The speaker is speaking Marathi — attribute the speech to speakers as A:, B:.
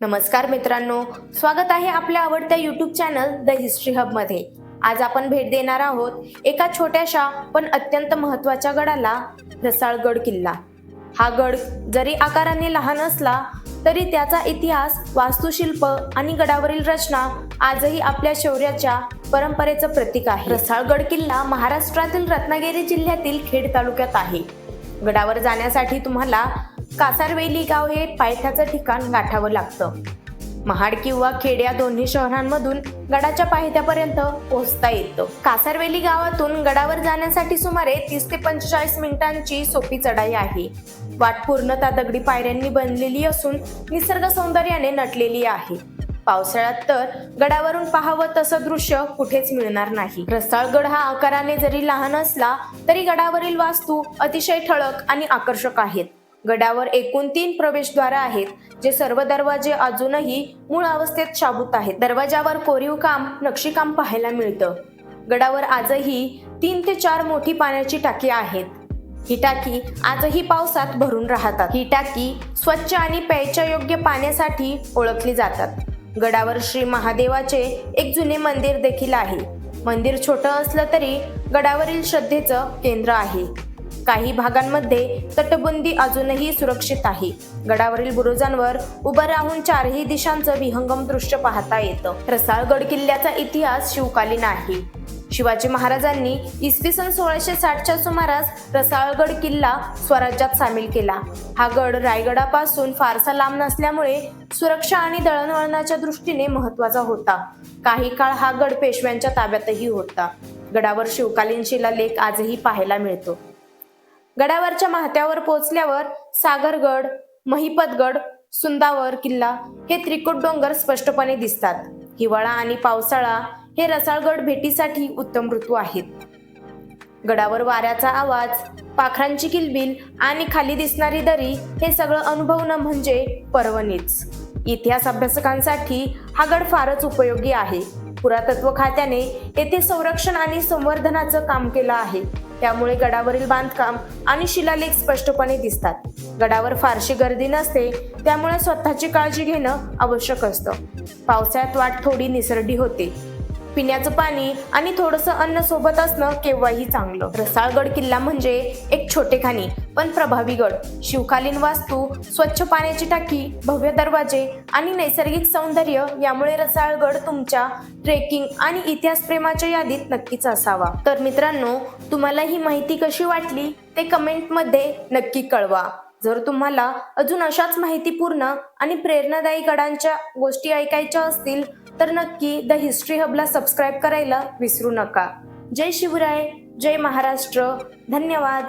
A: नमस्कार मित्रांनो स्वागत आहे आपल्या आवडत्या युट्यूब चॅनल द हिस्ट्री हबमध्ये. आज आपण भेट देणार आहोत एका छोट्याशा पण अत्यंत महत्त्वाच्या गडाला रसाळगड किल्ला. हा गड जरी आकाराने लहान असला तरी त्याचा इतिहास वास्तुशिल्प आणि गडावरील रचना आजही आपल्या शौर्याच्या परंपरेचं प्रतीक आहे. रसाळगड किल्ला महाराष्ट्रातील रत्नागिरी जिल्ह्यातील खेड तालुक्यात आहे. गडावर जाण्यासाठी तुम्हाला कासारवेली गाव हे पायथ्याचं ठिकाण गाठावं लागतं. महाड किंवा खेड या दोन्ही शहरांमधून गडाच्या पायथ्यापर्यंत पोहोचता येतं. कासारवेली गावातून गडावर जाण्यासाठी सुमारे तीस ते पंचेचाळीस मिनिटांची सोपी चढाई आहे. वाट पूर्णतः दगडी पायऱ्यांनी बनलेली असून निसर्ग सौंदर्याने नटलेली आहे. पावसाळ्यात तर गडावरून पाहावं तसं दृश्य कुठेच मिळणार नाही. रसाळगड हा आकाराने जरी लहान असला तरी गडावरील वास्तू अतिशय ठळक आणि आकर्षक आहेत. गडावर एकूण तीन प्रवेशद्वार आहेत जे सर्व दरवाजे अजूनही मूळ अवस्थेत शाबूत आहेत. दरवाजावर कोरीव काम नक्षीकाम पाहायला मिळतं. गडावर आजही तीन ते चार मोठी पाण्याची टाकी आहेत. ही टाकी आजही पावसात भरून राहतात. ही टाकी स्वच्छ आणि प्यायच्या योग्य पाण्यासाठी ओळखली जातात. गडावर श्री महादेवाचे एक जुने मंदिर देखील आहे. मंदिर छोटं असलं तरी गडावरील श्रद्धेचं केंद्र आहे. काही भागांमध्ये तटबंदी अजूनही सुरक्षित आहे. गडावरील बुरुजांवर उभं राहून चारही दिशांचं विहंगम दृश्य पाहता येतं. रसाळगड किल्ल्याचा इतिहास शिवकालीन आहे. शिवाजी महाराजांनी इसवी सन सोळाशे साठच्या सुमारास रसाळगड किल्ला स्वराज्यात सामील केला. हा गड रायगडापासून फारसा लांब नसल्यामुळे सुरक्षा आणि दळणवळणाच्या दृष्टीने महत्त्वाचा होता. काही काळ हा गड पेशव्यांच्या ताब्यातही होता. गडावर शिवकालीन शिलालेख आजही पाहायला मिळतो. गडावरच्या महत्यावर पोहोचल्यावर सागरगड महिपतगड सुंदावर किल्ला हे त्रिकुट डोंगर स्पष्टपणे दिसतात. हिवाळा आणि पावसाळा हे रसाळगड भेटीसाठी उत्तम ऋतू आहेत. गडावर वाऱ्याचा आवाज पाखरांची किलबिल आणि खाली दिसणारी दरी हे सगळं अनुभवणं म्हणजे पर्वणीच. इतिहास अभ्यासकांसाठी हा गड फारच उपयोगी आहे. पुरातत्व खात्याने येथे संरक्षण आणि संवर्धनाचं काम केलं आहे. त्यामुळे गडावरील बांधकाम आणि शिलालेख स्पष्टपणे दिसतात. गडावर फारशी गर्दी नसते त्यामुळे स्वतःची काळजी घेणं आवश्यक असतं. पावसाळ्यात वाट थोडी निसरडी होते. पिण्याचं पाणी आणि थोडंसं अन्न सोबत असणं केव्हाही चांगलं. रसाळगड किल्ला म्हणजे एक छोटेखानी पण प्रभावी गड. शिवकालीन वास्तू स्वच्छ पाण्याची टाकी भव्य दरवाजे आणि नैसर्गिक सौंदर्य यामुळे रसाळगड तुमच्या ट्रेकिंग आणि इतिहास प्रेमाच्या यादीत नक्कीच असावा. तर मित्रांनो तुम्हाला ही माहिती कशी वाटली ते कमेंटमध्ये नक्की कळवा. जर तुम्हाला अजून अशाच माहितीपूर्ण आणि प्रेरणादायी गडांच्या गोष्टी ऐकायच्या असतील तर नक्की द हिस्ट्री हबला सबस्क्राईब करायला विसरू नका. जय शिवराय जय महाराष्ट्र. धन्यवाद.